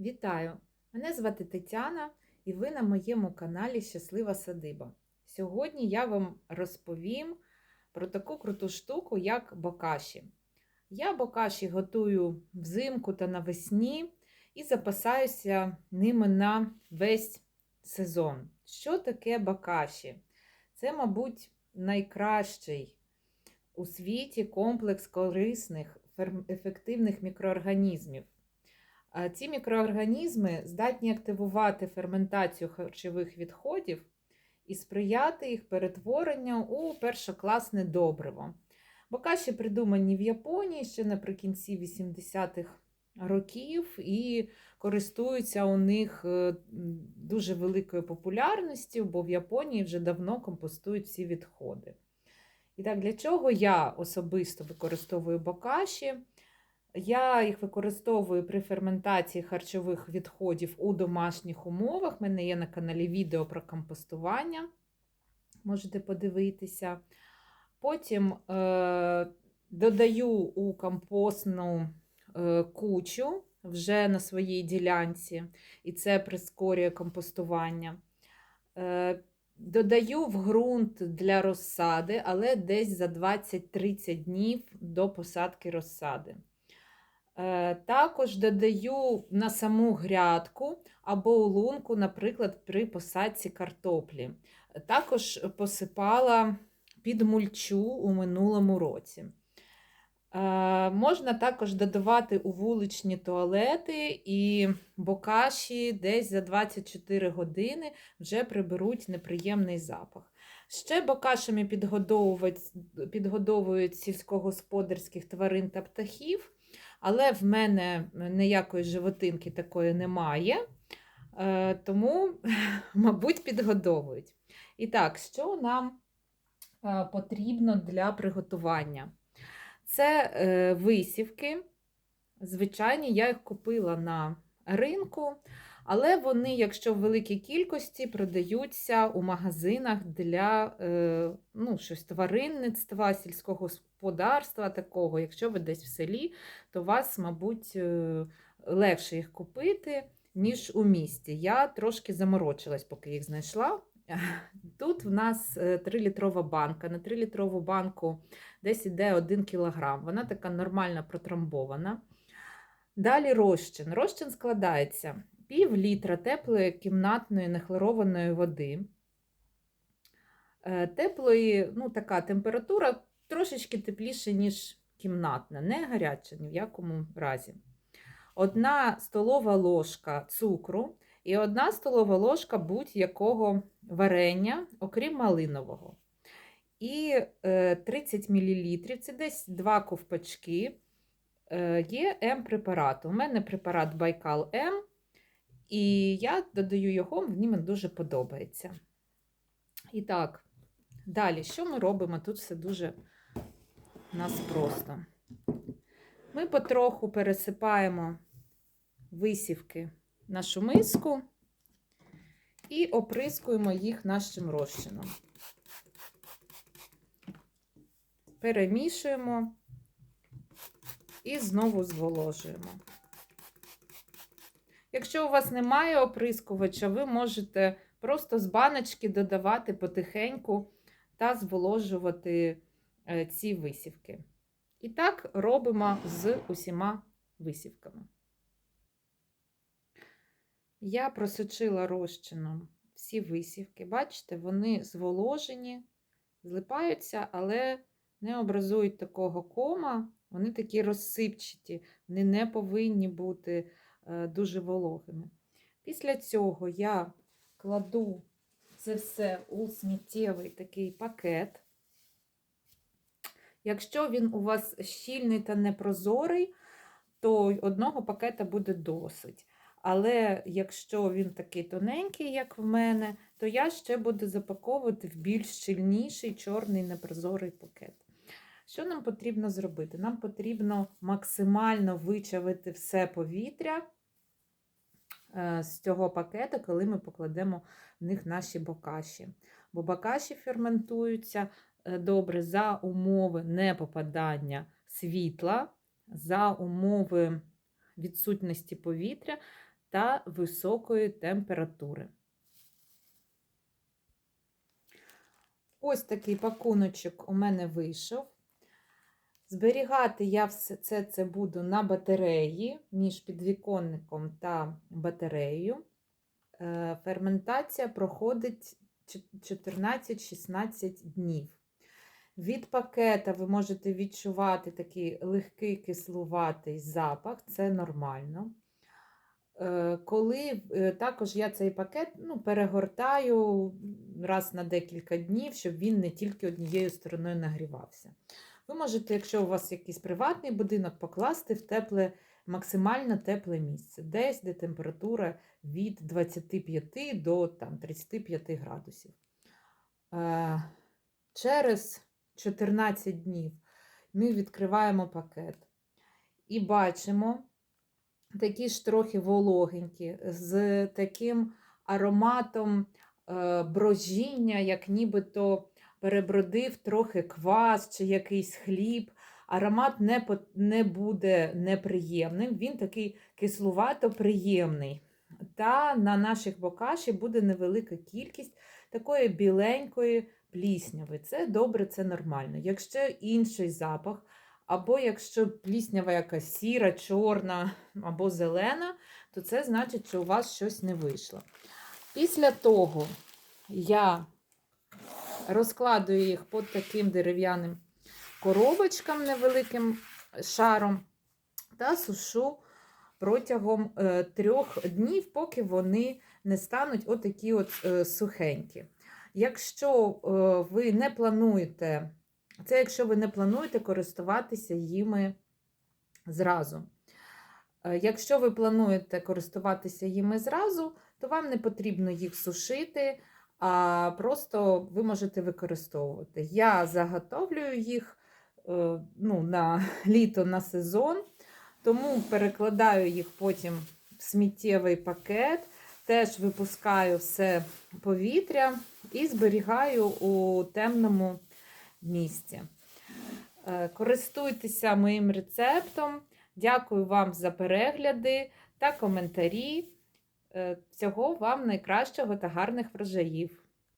Вітаю! Мене звати Тетяна і ви на моєму каналі Щаслива Садиба. Сьогодні я вам розповім про таку круту штуку, як бокаші. Я бокаші готую взимку та навесні і запасаюся ними на весь сезон. Що таке бокаші? Це, мабуть, найкращий у світі комплекс корисних, ефективних мікроорганізмів. Ці мікроорганізми здатні активувати ферментацію харчових відходів і сприяти їх перетворенню у першокласне добриво. Бокаші придумані в Японії ще наприкінці 80-х років і користуються у них е, дуже великою популярністю, бо в Японії вже давно компостують всі відходи. І так, для чого я особисто використовую бокаші? Я їх використовую при ферментації харчових відходів у домашніх умовах. У мене є на каналі відео про компостування. Можете подивитися. Потім е, додаю у компостну е, кучу вже на своїй ділянці, і це прискорює компостування. Е, Додаю в ґрунт для розсади, але десь за 20-30 днів до посадки розсади. Е, Також додаю на саму грядку або у лунку, наприклад, при посадці картоплі. Також посипала під мульчу у минулому році. Е, Можна також додавати у вуличні туалети і бокаші десь за 24 години вже приберуть неприємний запах. Ще бокашами підгодовують, підгодовують сільськогосподарських тварин та птахів. Але в мене ніякої животинки такої немає, е, тому, мабуть, підгодовують. І так, що нам е, потрібно для приготування? Це е, висівки. Звичайні, я їх купила на ринку, але вони, якщо в великій кількості, продаються у магазинах для ну, щось тваринництва, сільського господарства такого. Якщо ви десь в селі, то вас, мабуть, легше їх купити, ніж у місті. Я трошки заморочилась, поки їх знайшла. Тут в нас 3-літрова банка. На 3-літрову банку десь іде 1 кг. Вона така нормально протрамбована. Далі розчин. Розчин складається пів літра теплої кімнатної нехлорованої води. Теплої, ну, така температура трошечки тепліше, ніж кімнатна, не гаряча ні в якому разі. Одна столова ложка цукру і одна столова ложка будь-якого варення, окрім малинового. І 30 мл, це десь 2 ковпачки, є М-препарат. У мене препарат Байкал М, і я додаю його, мені дуже подобається. І так, далі, що ми робимо? Тут все дуже у нас просто. Ми потроху пересипаємо висівки нашу миску і оприскуємо їх нашим розчином. Перемішуємо і знову зволожуємо. Якщо у вас немає оприскувача, ви можете просто з баночки додавати потихеньку та зволожувати ці висівки. І так робимо з усіма висівками. Я просочила розчином всі висівки. Бачите, вони зволожені, злипаються, але не образують такого кома, вони такі розсипчаті, вони не повинні бути дуже вологими. Після цього я кладу це все у сміттєвий такий пакет. Якщо він у вас щільний та непрозорий, то одного пакета буде досить. Але якщо він такий тоненький, як в мене, то я ще буду запаковувати в більш щільніший чорний непрозорий пакет. Що нам потрібно зробити? Нам потрібно максимально вичавити все повітря з цього пакета, коли ми покладемо в них наші бокаші. Бо бокаші ферментуються добре за умови непопадання світла, за умови відсутності повітря та високої температури. Ось такий пакуночок у мене вийшов. Зберігати я все це, це буду на батареї між підвіконником та батареєю. Е, Ферментація проходить 14-16 днів. Від пакета ви можете відчувати такий легкий кислуватий запах, це нормально. Е, Коли е, також я цей пакет ну, перегортаю раз на декілька днів, щоб він не тільки однією стороною нагрівався. Ви можете, якщо у вас якийсь приватний будинок, покласти в тепле, максимально тепле місце, десь де температура від 25 до там, 35 градусів. Е, Через 14 днів ми відкриваємо пакет і бачимо такі ж трохи вологенькі, з таким ароматом е, брожіння, як нібито перебродив трохи квас чи якийсь хліб. Аромат не, не буде неприємним, він такий кислувато приємний. Та на наших бокаші буде невелика кількість такої біленької плісняви. Це добре, це нормально. Якщо інший запах, або якщо пліснява якась сіра, чорна або зелена, то це значить, що у вас щось не вийшло. Після того я розкладую їх по таким дерев'яним коробочкам невеликим шаром та сушу протягом е, трьох днів, поки вони не стануть отакі от е, сухенькі. Якщо е, ви не плануєте, це якщо ви не плануєте користуватися їми зразу. Якщо ви плануєте користуватися їми зразу, то вам не потрібно їх сушити, а просто ви можете використовувати. Я заготовлюю їх е, ну, на літо на сезон, тому перекладаю їх потім в сміттєвий пакет, теж випускаю все повітря і зберігаю у темному місці. Е, Користуйтеся моїм рецептом. Дякую вам за перегляди та коментарі. Е, Всього вам найкращого та гарних врожаїв!